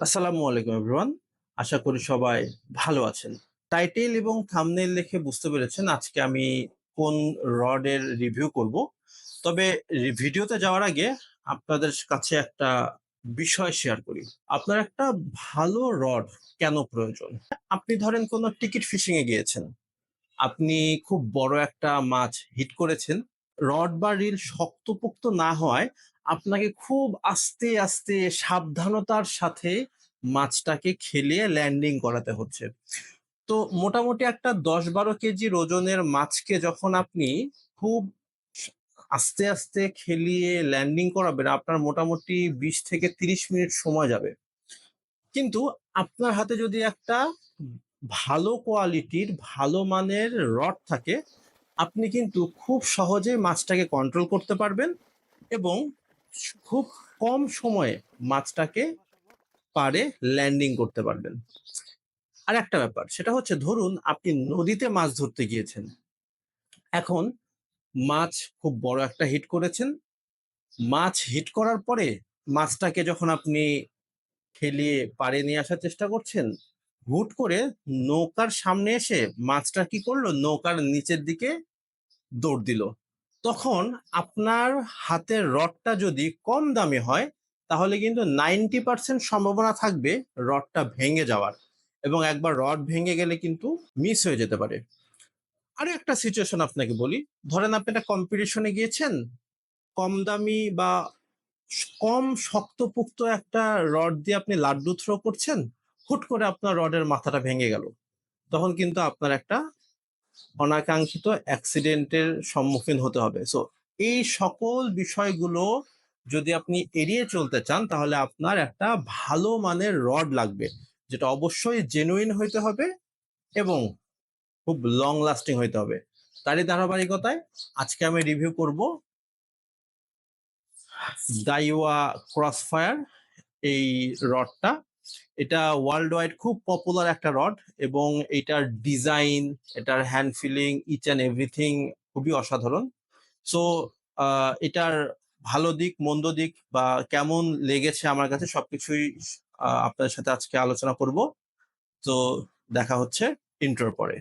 আসসালামু আলাইকুম এভরিওয়ান আশা করি সবাই ভালো আছেন। টাইটেল এবং থাম্বনেল লিখে বুঝতে পেরেছেন আজকে আমি কোন রডের রিভিউ করব। তবে ভিডিওতে যাওয়ার আগে আপনাদের কাছে একটা বিষয় শেয়ার করি। আপনার একটা ভালো রড কেন প্রয়োজন? আপনি ধরেন কোনো টিকিট ফিশিং এ গিয়েছেন। আপনি খুব বড় একটা মাছ হিট করেছেন। রড বা রিল শক্তপোক্ত না হওয়ায় আপনাকে খুব আস্তে আস্তে সাবধানতার সাথে মাছটাকে খেলিয়ে ল্যান্ডিং করাতে হচ্ছে। তো মোটামুটি একটা দশ বারো কেজি ওজনের মাছকে যখন আপনি খুব আস্তে আস্তে খেলিয়ে ল্যান্ডিং করাবেন, আপনার মোটামুটি বিশ থেকে তিরিশ মিনিট সময় যাবে। কিন্তু আপনার হাতে যদি একটা ভালো কোয়ালিটির ভালো মানের রড থাকে আপনি কিন্তু খুব সহজে মাছটাকে কন্ট্রোল করতে পারবেন এবং খুব কম সময়ে মাছটাকে পারে ল্যান্ডিং করতে পারবেন। আর একটা ব্যাপার, সেটা হচ্ছে ধরুন আপনি নদীতে মাছ ধরতে গিয়েছেন। এখন মাছ খুব বড় একটা হিট করেছেন। মাছ হিট করার পরে মাছটাকে যখন আপনি খেলিয়ে পাড়ে নিয়ে আসার চেষ্টা করছেন, হুট করে নৌকার সামনে এসে মাছটা কি করল? নৌকার নিচের দিকে দৌড় দিল। তখন আপনার হাতের রডটা যদি কম দামি হয়, তাহলে কিন্তু নাইনটি পার্সেন্ট সম্ভাবনা থাকবে রডটা ভেঙে যাওয়ার এবং একবার রড ভেঙে গেলে কিন্তু মিস হয়ে যেতে পারে। আরও একটা সিচুয়েশন আপনাকে বলি। ধরেন আপনি একটা কম্পিটিশনে গিয়েছেন, কম দামি বা কম শক্তপোক্ত একটা রড দিয়ে আপনি লাড্ডু থ্রো করছেন, হুট করে আপনার রডের মাথাটা ভেঙে গেল। তখন কিন্তু আপনার একটা অনাকাঙ্ক্ষিত অ্যাক্সিডেন্টের সম্মুখীন হতে হবে। সো এই সকল বিষয়গুলো যদি আপনি এড়িয়ে চলতে চান, তাহলে আপনার একটা ভালো মানের রড লাগবে, যেটা অবশ্যই জেনুইন হইতে হবে এবং খুব লং লাস্টিং হইতে হবে। তারই ধারাবাহিকতায় আজকে আমি রিভিউ করব দাইওয়া ক্রসফায়ার এই রডটা এটা ওয়ার্ল্ড ওয়াইড খুব পপুলার একটা রড এবং এটার ডিজাইন এটার hand feeling each and everything খুবই অসাধারণ সো এটার ভালো দিক মন্দ দিক বা কেমন লেগেছে আমার কাছে সবকিছুই আহ, আপনাদের সাথে আজকে আলোচনা করব তো দেখা হচ্ছে ইন্টার পরে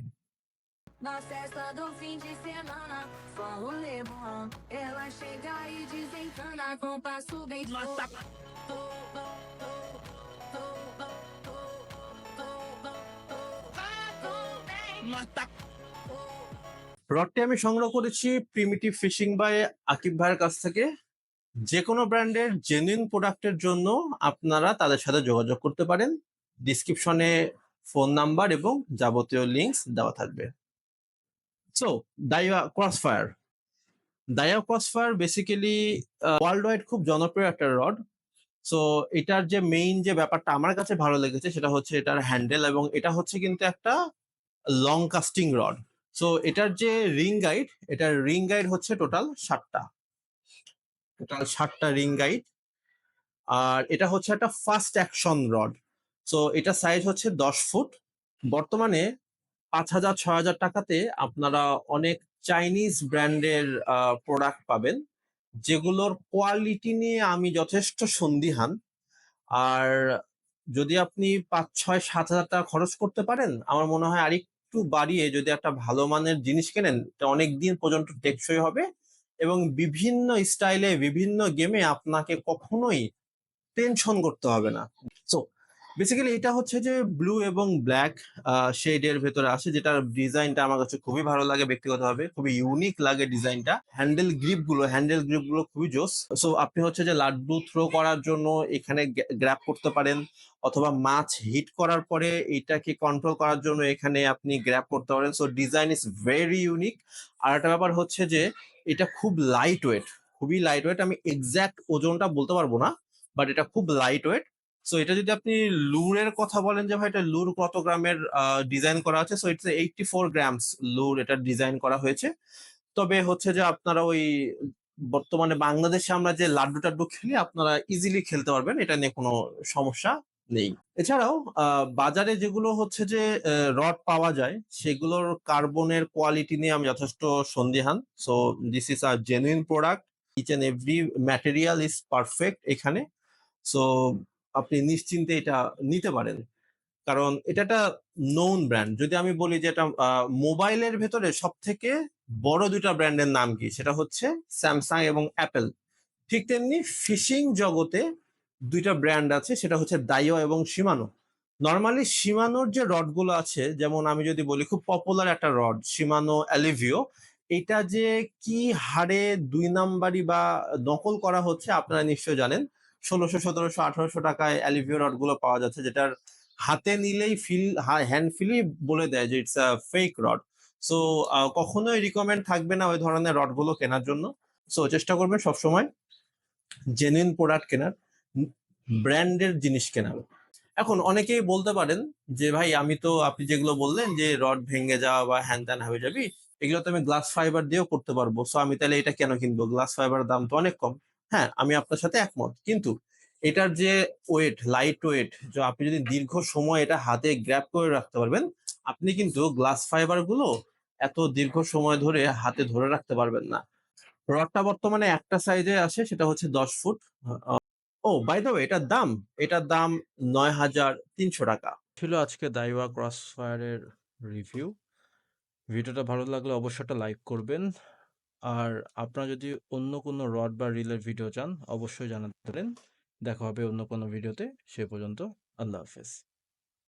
Na festa do fim de semana, só rolê bom. Ela chega e desencana com passo bem Nossa. রডটি আমি সংগ্রহ করেছি প্রিমিটিভ ফিশিং বাই আকিব ভাইয়ের কাছ থেকে। যে কোনো ব্র্যান্ডের জেনুইন প্রোডাক্টের জন্য আপনারা তাদের সাথে যোগাযোগ করতে পারেন। ডিসক্রিপশনে ফোন নাম্বার এবং যাবতীয় লিঙ্কস দেওয়া থাকবে। So Daiwa crossfire Daiwa crossfire basically world wide খুব জনপ্রিয় একটা রড সো এটার যে মেইন যে ব্যাপারটা আমার কাছে ভালো লেগেছে সেটা হচ্ছে এটার হ্যান্ডেল এবং এটা হচ্ছে কিন্তু একটা লং কাস্টিং রড সো এটার যে রিং গাইড এটার রিং গাইড হচ্ছে টোটাল ষাটটা টোটাল ষাটটা রিং গাইড আর এটা হচ্ছে একটা ফাস্ট অ্যাকশন রড সো এটা সাইজ হচ্ছে দশ ফুট। বর্তমানে পাঁচ হাজার ছয় হাজার টাকাতে আপনারা অনেক চাইনিজ ব্র্যান্ডের প্রোডাক্ট পাবেন। যেগুলোর কোয়ালিটি নিয়ে আমি যথেষ্ট সন্দিহান। আর যদি আপনি পাঁচ, ছয়, সাত হাজার টাকা খরচ করতে পারেন, আমার মনে হয় আরেকটু বাড়িয়ে যদি একটা ভালো মানের জিনিস কেনেন অনেক দিন পর্যন্ত টেকসই হবে এবং বিভিন্ন স্টাইলে বিভিন্ন গেমে আপনাকে কখনোই টেনশন করতে হবে না। সো বেসিক্যালি এটা হচ্ছে যে ব্লু এবং ব্ল্যাক শেডের ভেতরে আসে, যেটার ডিজাইনটা আমার কাছে খুবই ভালো লাগে ব্যক্তিগতভাবে, খুবই ইউনিক লাগে ডিজাইনটা হ্যান্ডেল গ্রিপগুলো হ্যান্ডেল গ্রিপগুলো খুবই জোস। সো আপনি হচ্ছে যে লাড্ডু থ্রো করার জন্য এখানে গ্র্যাপ করতে পারেন, অথবা মাছ হিট করার পরে এটাকে কন্ট্রোল করার জন্য এখানে আপনি গ্র্যাপ করতে পারেন। So design is very unique আর একটা ব্যাপার হচ্ছে যে, এটা খুব লাইট ওয়েট খুবই লাইট ওয়েট আমি এক্সাক্ট ওজনটা বলতে পারব না বাট এটা খুব লাইট ওয়েট সো এটা যদি আপনি লুরের কথা বলেন যে, ভাই, এটা লুর কত গ্রামের ডিজাইন করা আছে? So it's eighty four grams lure এটা ডিজাইন করা হয়েছে। তবে হচ্ছে যে, আপনারা ওই বর্তমানে বাংলাদেশে আমরা যে লাড্ডু টাড্ডু খেলি, আপনারা ইজিলি খেলতে পারবেন। এটা নিয়ে কোনো সমস্যা নেই। এছাড়াও বাজারে যেগুলো হচ্ছে যে রড পাওয়া যায়, সেগুলোর কার্বনের কোয়ালিটি নিয়ে আমি যথেষ্ট সন্দিহান। So this is a genuine product each and every material is perfect এখানে। সো আপনি নিশ্চিন্তে এটা নিতে পারেন। কারণ এটা একটা নোন ব্র্যান্ড যদি আমি বলি যে এটা মোবাইলের ভেতরে সব থেকে বড় দুটা ব্র্যান্ডের নাম কি? সেটা হচ্ছে স্যামসাং এবং অ্যাপেল ঠিক তেমনি ফিশিং জগতে দুইটা ব্র্যান্ড আছে, সেটা হচ্ছে দাইও এবং সীমানো নর্মালি সীমানোর যে রডগুলো আছে, যেমন আমি যদি বলি খুব পপুলার একটা রড সীমানো অ্যালিভিও এটা যে কি হারে দুই নাম্বারি বা নকল করা হচ্ছে আপনারা নিশ্চয় জানেন। ষোলোশো, সতেরোশো, আঠারোশো টাকায় অ্যালিভিও রডগুলো পাওয়া যাচ্ছে, যেটার হাতে নিলেই ফিল হ্যান্ড ফিলই বলে দেয় যে it's a fake rod so কখনোই রিকমেন্ড থাকবে না ওই ধরনের রডগুলো কেনার জন্য। সো চেষ্টা করবেন সবসময় জেনুইন প্রোডাক্ট কেনার ব্র্যান্ডের জিনিস কেনার। এখন অনেকেই বলতে পারেন যে, ভাই, আমি তো আপনি যেগুলো বললেন যে রড ভেঙে যাওয়া বা হ্যান ত্যান হয়ে যাবি, এগুলো তো আমি গ্লাস ফাইবার দিয়েও করতে পারব। সো আমি তাহলে এটা কেন কিনবো? গ্লাস ফাইবার দাম তো অনেক কম। হ্যাঁ আমি আপনার সাথে একমত। কিন্তু এটার যে ওয়েট লাইট ওয়েট যে আপনি যদি দীর্ঘ সময় এটা হাতে গ্র্যাপ করে রাখতে পারবেন, আপনি কিন্তু গ্লাস ফাইবারগুলো এত দীর্ঘ সময় ধরে হাতে ধরে রাখতে পারবেন না। রডটা বর্তমানে একটা সাইজে আসে সেটা হচ্ছে দশ ফুট। ও বাই দ্য এটার দাম এটার দাম নয় হাজার তিনশো টাকা। ছিল আজকে দাইওয়া ক্রস ফায়ারের রিভিউ ভিডিওটা ভালো লাগলে অবশ্যই একটা লাইক করবেন। আর আপনারা যদি অন্য কোনো রড বা রিলের ভিডিও চান, অবশ্যই জানাতে পারেন। দেখা হবে অন্য কোনো ভিডিওতে, সে পর্যন্ত আল্লাহ হাফেজ।